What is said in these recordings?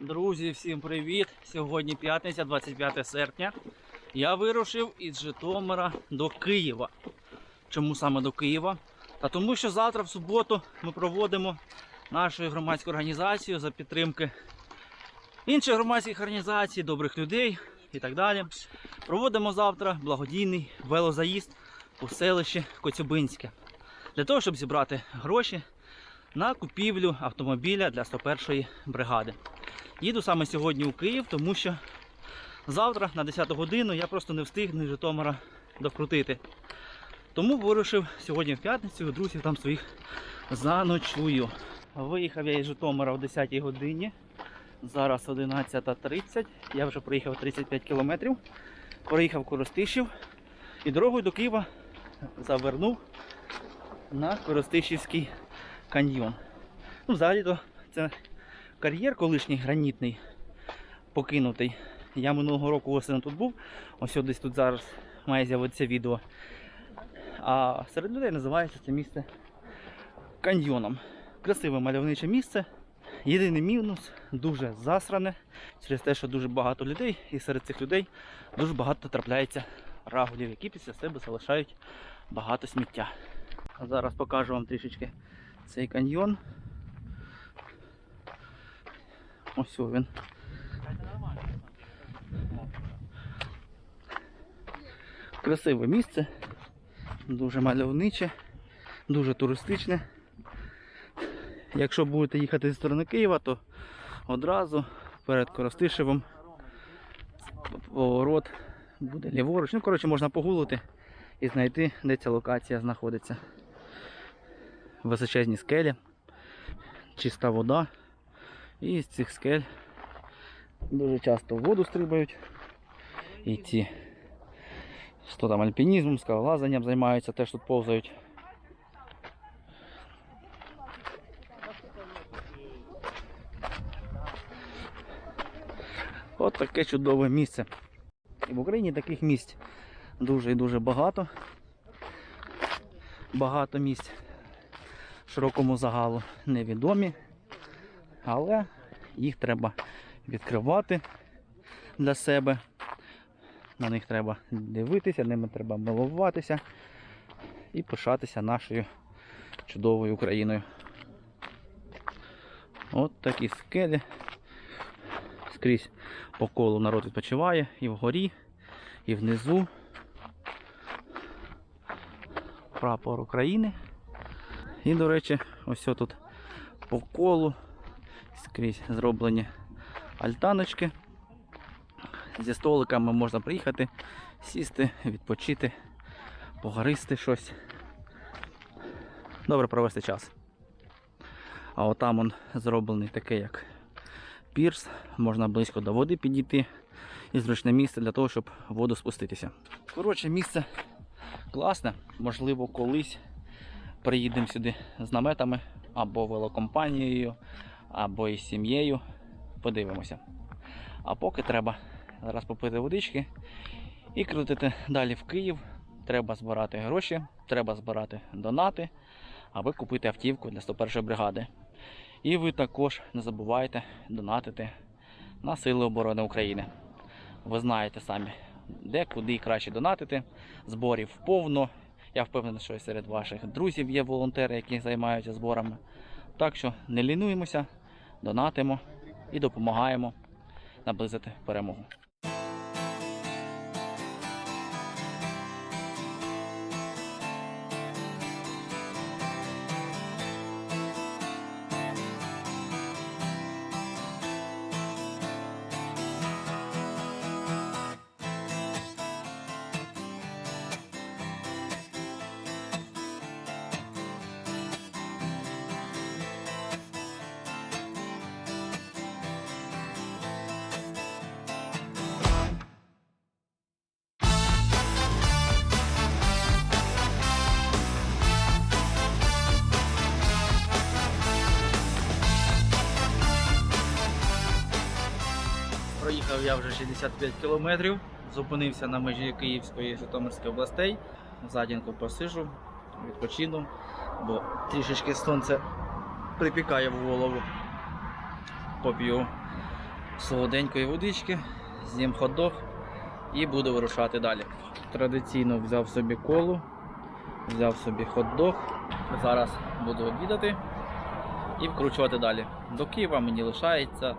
Друзі, всім привіт! Сьогодні п'ятниця, 25 серпня. Я вирушив із Житомира до Києва. Чому саме до Києва? Та тому, що завтра, в суботу, ми проводимо нашу громадську організацію за підтримки інших громадських організацій, добрих людей і так далі. Проводимо завтра благодійний велозаїзд у селище Коцюбинське для того, щоб зібрати гроші на купівлю автомобіля для 101-ї бригади. Їду саме сьогодні у Київ, тому що завтра на 10 годину я просто не встигну із Житомира докрутити. Тому вирушив сьогодні в п'ятницю, друзів там своїх заночую. Виїхав я із Житомира о 10 годині. Зараз 11.30. Я вже проїхав 35 кілометрів. Проїхав Коростишів і дорогою до Києва завернув на Коростишівський каньйон. Ну, взагалі-то це кар'єр колишній гранітний, покинутий. Я минулого року осені тут був, ось десь тут зараз має з'явитися відео. А серед людей називається це місце каньйоном. Красиве мальовниче місце. Єдиний мінус дуже засране через те, що дуже багато людей, і серед цих людей дуже багато трапляється рагулів, які після себе залишають багато сміття. А зараз покажу вам трішечки цей каньйон. Ось він. Красиве місце, дуже мальовниче, дуже туристичне. Якщо будете їхати зі сторони Києва, то одразу перед Коростишевом поворот буде ліворуч. Ну, коротше, можна погулити і знайти, де ця локація знаходиться. Височезні скелі, чиста вода. І з цих скель дуже часто в воду стрибають. І ці, хто там альпінізмом, скалолазанням займаються, теж тут повзають. От таке чудове місце. І в Україні таких місць дуже і дуже багато. Багато місць широкому загалу невідомі, але їх треба відкривати для себе. На них треба дивитися, ними треба милуватися і пишатися нашою чудовою Україною. От такі скелі. Скрізь по колу народ відпочиває і вгорі, і внизу. Прапор України. І, до речі, ось тут по колу скрізь зроблені альтаночки. Зі столиками можна приїхати, сісти, відпочити, погаристи щось. Добре провести час. А отам он зроблений такий, як пірс, можна близько до води підійти і зручне місце для того, щоб воду спуститися. Коротше, місце класне, можливо, колись приїдемо сюди з наметами або велокомпанією, або із сім'єю. Подивимося. А поки треба зараз попити водички і крутити далі в Київ. Треба збирати гроші, треба збирати донати, аби купити автівку для 101 бригади. І ви також не забувайте донатити на Сили оборони України. Ви знаєте самі, де, куди краще донатити. Зборів повно. Я впевнений, що серед ваших друзів є волонтери, які займаються зборами. Так що не лінуємося, донатимо і допомагаємо наблизити перемогу. Проїхав я вже 65 кілометрів, зупинився на межі Київської і Житомирської областей. Задінку посижу, відпочину, бо трішечки сонце припікає в голову. Поп'ю солоденької водички, з'їм хот-дог і буду вирушати далі. Традиційно взяв собі колу, взяв собі хот-дог. Зараз буду обідати і вкручувати далі. До Києва мені лишається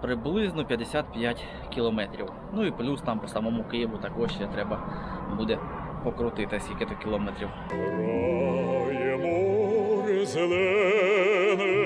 приблизно 55 кілометрів. Ну і плюс там по самому Києву також ще треба буде покрутити скільки то кілометрів. Море зелене,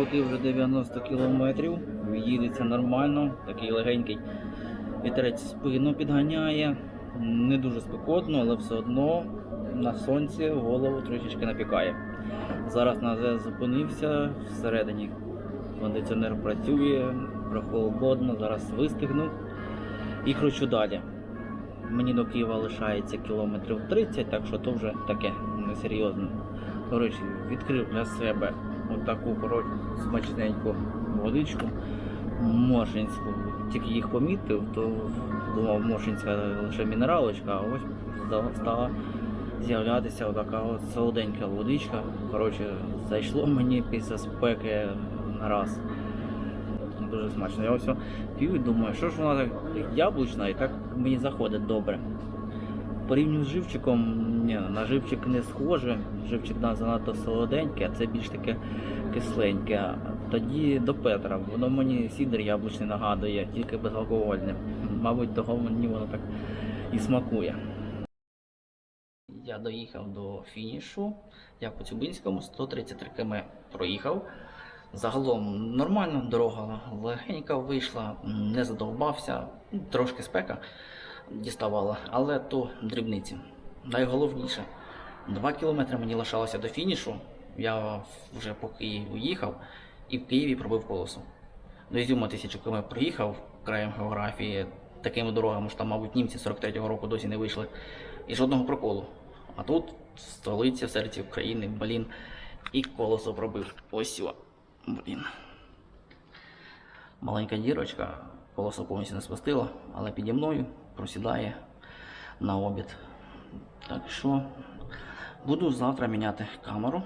мій? Прокрутив вже 90 кілометрів, їдеться нормально, такий легенький вітерець спину підганяє. Не дуже спекотно, але все одно на сонці голову трішечки напікає. Зараз на ЗЕС зупинився всередині. Кондиціонер працює, прохолодно, зараз вистигну і кручу далі. Мені до Києва лишається кілометрів 30, так що то вже таке несерйозно. До відкрив для себе отаку коротше, смачненьку водичку моршинську. Тільки їх помітив, то думав моршинська лише мінералочка, а ось стала- з'являтися отака от солоденька водичка. Коротше, зайшло мені після спеки на раз. Дуже смачно. Я ось пів і думаю, що ж вона так яблучна і так мені заходить добре. Порівнюю з живчиком, ні, на живчик не схоже. Живчик на занадто солоденький, а це більш таке кисленьке. Тоді до Петра, воно мені сідер яблучний нагадує, тільки безалкогольне. Мабуть, того мені воно так і смакує. Я доїхав до фінішу. Я по Цюбинському 133 км проїхав. Загалом нормально, дорога легенька вийшла, не задовбався, трошки спека діставала, але то дрібниці. Найголовніше, 2 кілометри мені лишалося до фінішу. Я вже по Києву їхав і в Києві пробив колесо. До Ізюма тисячу км проїхав краєм географії такими дорогами, що там, мабуть, німці 43-го року досі не вийшли. І жодного проколу. А тут столиця в серці України, блін, і колесо пробив. Ось блін. Маленька дірочка, колесо повністю не спустило, але піді мною просідає на обід. Так що буду завтра міняти камеру.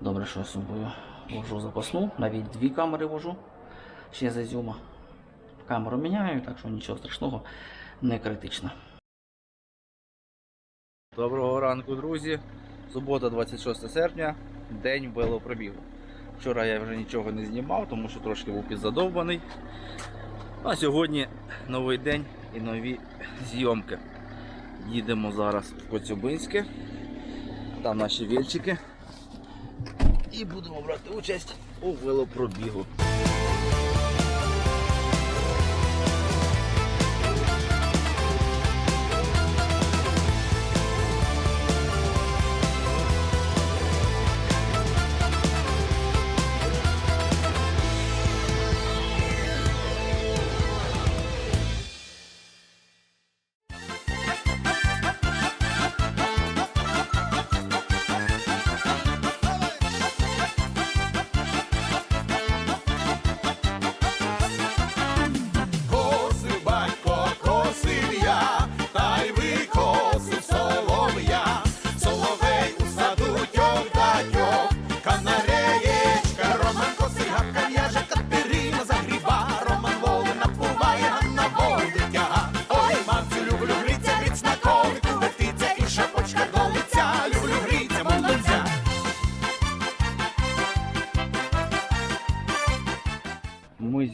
Добре, що я з собою вожу запасну, навіть дві камери вожу ще з Ізюма. Камеру міняю, так що нічого страшного, не критично. Доброго ранку, друзі. Субота, 26 серпня, день велопробігу. Вчора я вже нічого не знімав, тому що трошки був підзадовбаний. А сьогодні новий день і нові зйомки. Їдемо зараз в Коцюбинське. Там наші вільчики. І будемо брати участь у велопробігу.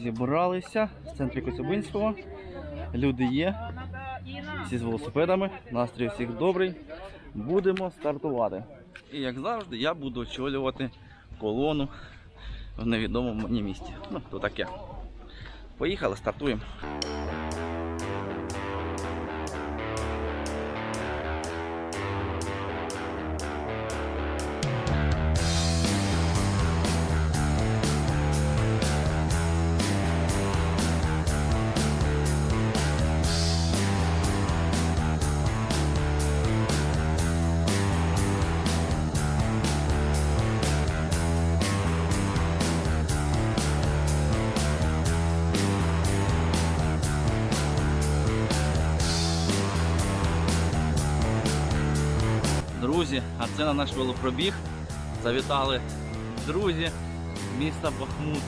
Зібралися в центрі Коцюбинського. Люди є. Всі з велосипедами. Настрій всіх добрий. Будемо стартувати. І як завжди, я буду очолювати колону в невідомому мені місці. Ну, то таке. Поїхали, стартуємо. друзі, а це на наш велопробіг. Завітали друзі з міста Бахмут.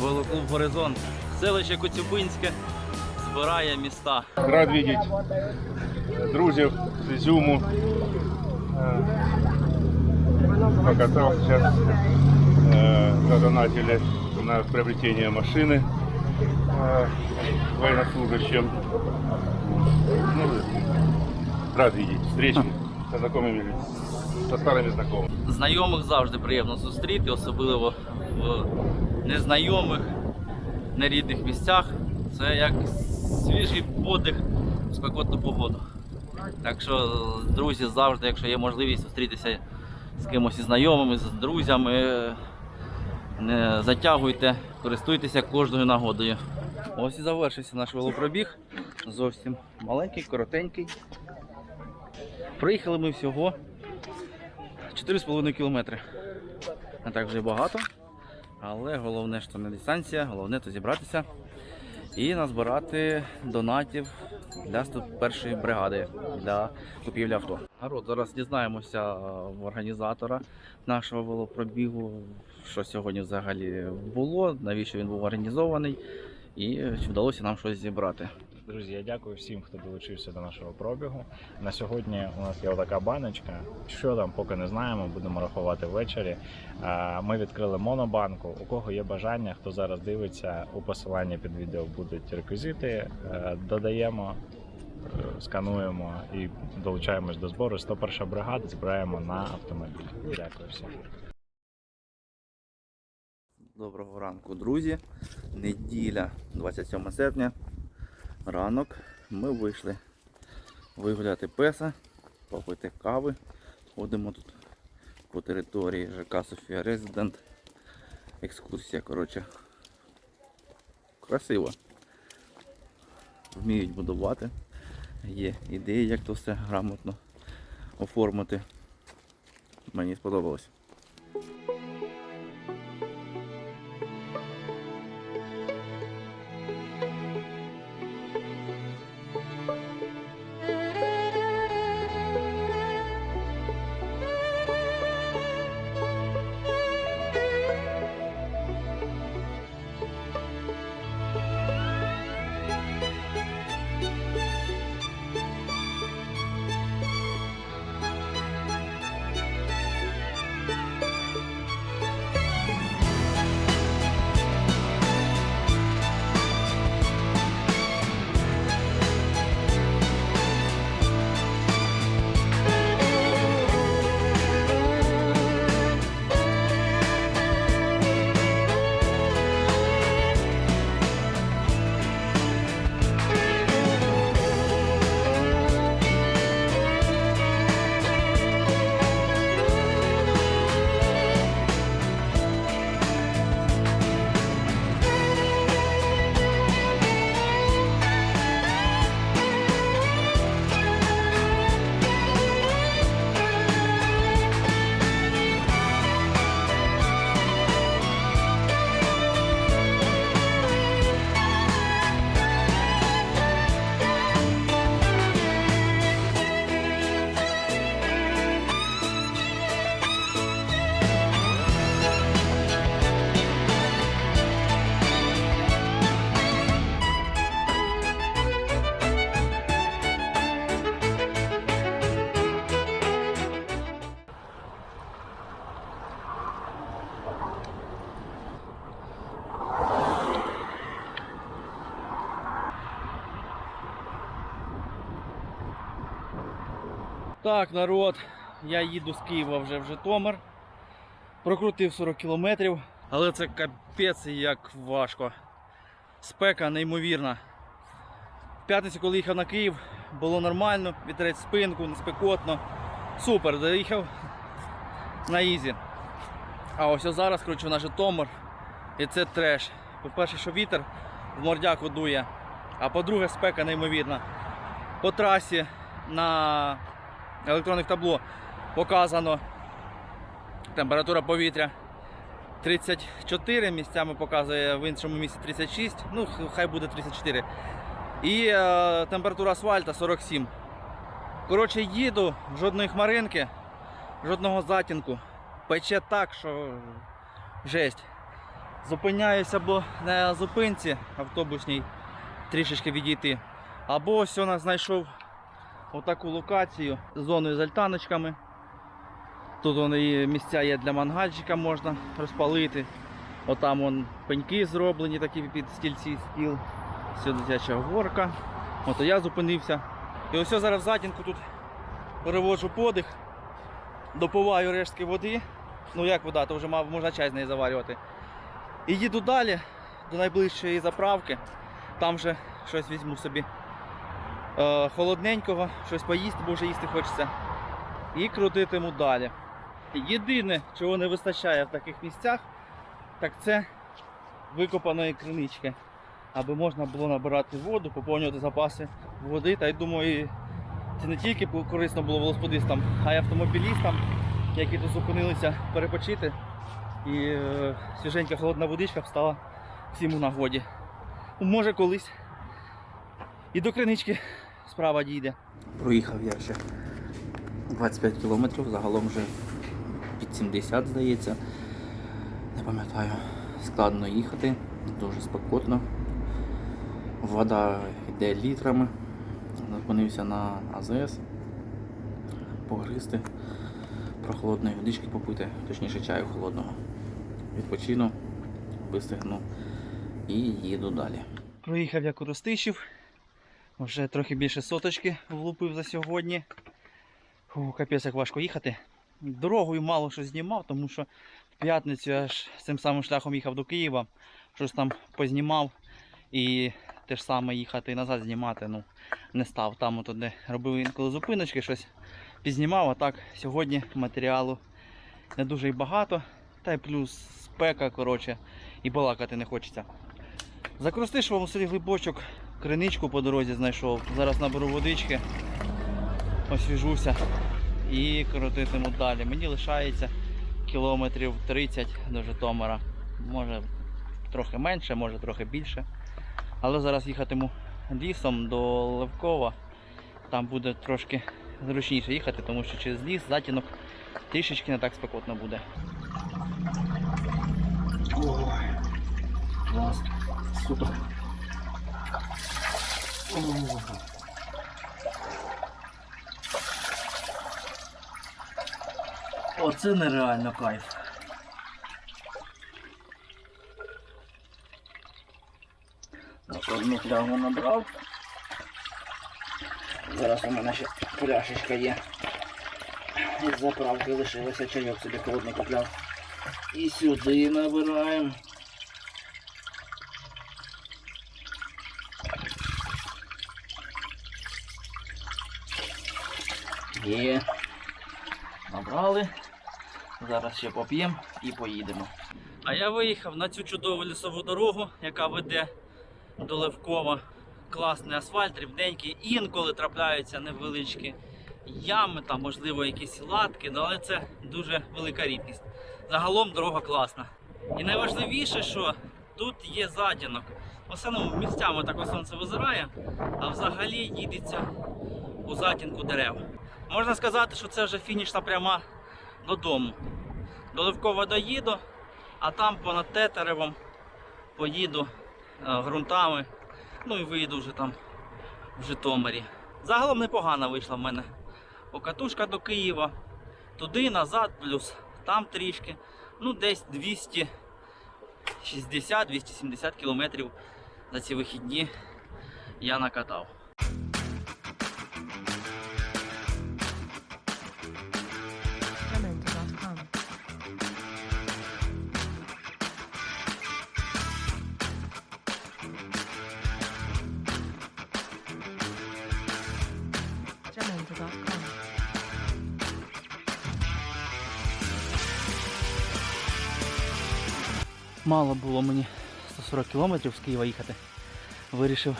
Велоклуб Горизонт. Селище Коцюбинське збирає міста. Рад видеть друзів з Ізюму. Е, Покатал сейчас, э, задонатили на приобретение машины э, военнослужащим. Ну, рад видеть встречи со знакомыми, людьми, со старыми знакомыми. Знайомих завжди приємно зустріти, особливо в незнайомих, нерідних місцях. Це як свіжий подих в спекотну погоду. Так що, друзі, завжди, якщо є можливість зустрітися з кимось із знайомими, з друзями, не затягуйте, користуйтеся кожною нагодою. Ось і завершився наш велопробіг. Зовсім маленький, коротенький. Приїхали ми всього 4,5 кілометри. Не так вже багато. Але головне, що не дистанція, головне то зібратися і назбирати донатів для 101-ї бригади для купівлі авто. Народ, зараз дізнаємося в організатора нашого велопробігу, що сьогодні взагалі було, навіщо він був організований, і чи вдалося нам щось зібрати. Друзі, я дякую всім, хто долучився до нашого пробігу. На сьогодні у нас є така баночка. Що там, поки не знаємо, будемо рахувати ввечері. Ми відкрили монобанку. У кого є бажання, хто зараз дивиться, у посиланні під відео будуть реквізити. Е, Додаємо, е, скануємо і долучаємось до збору. 101 бригада збираємо на автомобіль. Дякую всім. Доброго ранку, друзі. Неділя, 27 серпня. Ранок. Ми вийшли вигуляти песа, попити кави. Ходимо тут по території ЖК Софія Резидент. Екскурсія, коротше. Красиво. Вміють будувати. Є ідеї, як то все грамотно оформити. Мені сподобалось. Так, народ, я їду з Києва вже в Житомир. Прокрутив 40 кілометрів, але це капець як важко. Спека неймовірна. В п'ятницю, коли їхав на Київ, було нормально, вітерець спинку, не спекотно. Супер, доїхав на Ізі. А ось зараз кручу на Житомир. І це треш. По-перше, що вітер в мордяку дує, а по-друге, спека неймовірна. По трасі на електронних табло показано температура повітря 34, місцями показує в іншому місці 36, ну хай буде 34. І е, температура асфальта 47. Коротше, їду, жодної хмаринки, жодного затінку. Пече так, що жесть. Зупиняюся або на зупинці автобусній трішечки відійти. Або ось я знайшов отаку локацію з зоною з альтаночками. Тут вони місця є для мангальчика, можна розпалити. Отам вон пеньки зроблені, такі під стільці стіл. Сюди дитяча горка. От я зупинився. І ось зараз в затінку тут переводжу подих, допиваю рештки води. Ну як вода, то вже можна чай з неї заварювати. І їду далі до найближчої заправки. Там вже щось візьму собі холодненького, щось поїсти, бо вже їсти хочеться. І крутитиму далі. Єдине, чого не вистачає в таких місцях, так це викопаної кринички. Аби можна було набирати воду, поповнювати запаси води. Та й думаю, це не тільки корисно було велосипедистам, а й автомобілістам, які тут зупинилися перепочити. І е, свіженька холодна водичка стала всім у нагоді. Може колись і до кринички справа дійде. Проїхав я ще 25 кілометрів, загалом вже під 70, здається. Не пам'ятаю, складно їхати, дуже спекотно. Вода йде літрами. Зупинився на АЗС, погризти, прохолодної водички попити, точніше чаю холодного. Відпочину, вистигну і їду далі. Проїхав я Коростишів. Вже трохи більше соточки влупив за сьогодні. Фу, капець як важко їхати. Дорогою мало що знімав, тому що в п'ятницю я ж цим самим шляхом їхав до Києва, щось там познімав і те ж саме їхати назад знімати. Ну, не став. Там от де робив інколи зупиночки, щось пізнімав, а так сьогодні матеріалу не дуже і багато. Та й плюс спека, коротше, і балакати не хочеться. За Кростишевом у селі Глибочок криничку по дорозі знайшов. Зараз наберу водички, освіжуся і крутитиму далі. Мені лишається кілометрів 30 до Житомира. Може трохи менше, може трохи більше. Але зараз їхатиму лісом до Левкова. Там буде трошки зручніше їхати, тому що через ліс затінок трішечки не так спекотно буде. Ой, клас, супер. Оце нереально кайф. Так, одну флягу набрав. Зараз у мене ще пляшечка є. Із заправки лишилося чайок собі холодний купляв. І сюди набираємо. Є. Набрали. Зараз ще поп'ємо і поїдемо. А я виїхав на цю чудову лісову дорогу, яка веде до Левкова. Класний асфальт, рівненький. Інколи трапляються невеличкі ями, там, можливо, якісь латки, ну, але це дуже велика рідкість. Загалом дорога класна. І найважливіше, що тут є затінок. В основному місцями так сонце визирає, а взагалі їдеться у затінку дерев. Можна сказати, що це вже фінішна пряма додому. До Левкова доїду, а там понад Тетеревом поїду е, ґрунтами. Ну і виїду вже там в Житомирі. Загалом непогана вийшла в мене покатушка до Києва. Туди, назад, плюс там трішки. Ну, десь 260-270 кілометрів за ці вихідні я накатав. Мало було мені 140 кілометрів з Києва їхати. Вирішив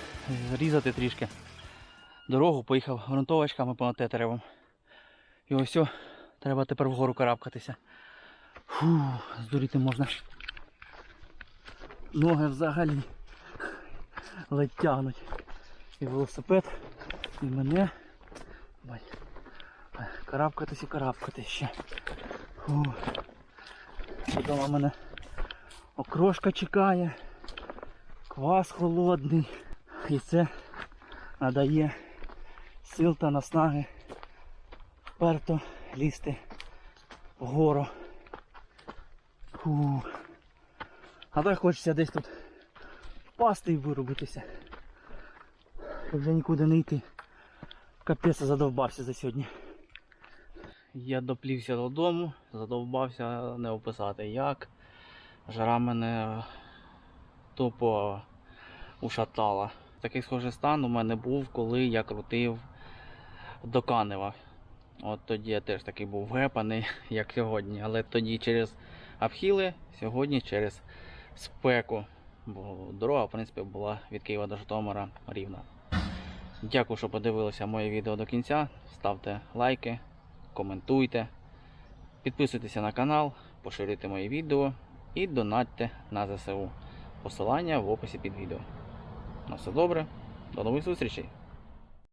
зрізати трішки дорогу, поїхав ґрунтовочками понад Тетеревом. І ось о, треба тепер вгору карабкатися. Фу, здуріти можна. Ноги взагалі ледь тягнуть. І велосипед, і мене. Карабкатись і карабкатись ще. Фу. Вдома мене окрошка чекає, квас холодний. І це надає сил та наснаги вперто лізти вгору. Фу. А так хочеться десь тут впасти і вирубитися. Щоб вже нікуди не йти. Капець задовбався за сьогодні. Я доплівся додому, задовбався не описати як. Жара мене тупо ушатала. Такий схожий стан у мене був, коли я крутив до Канева. От тоді я теж такий був гепаний, як сьогодні. Але тоді через обхіли, сьогодні через спеку. Бо дорога, в принципі, була від Києва до Житомира рівна. Дякую, що подивилися моє відео до кінця. Ставте лайки, коментуйте, підписуйтеся на канал, поширюйте мої відео і донатьте на ЗСУ. Посилання в описі під відео. На все добре, до нових зустрічей!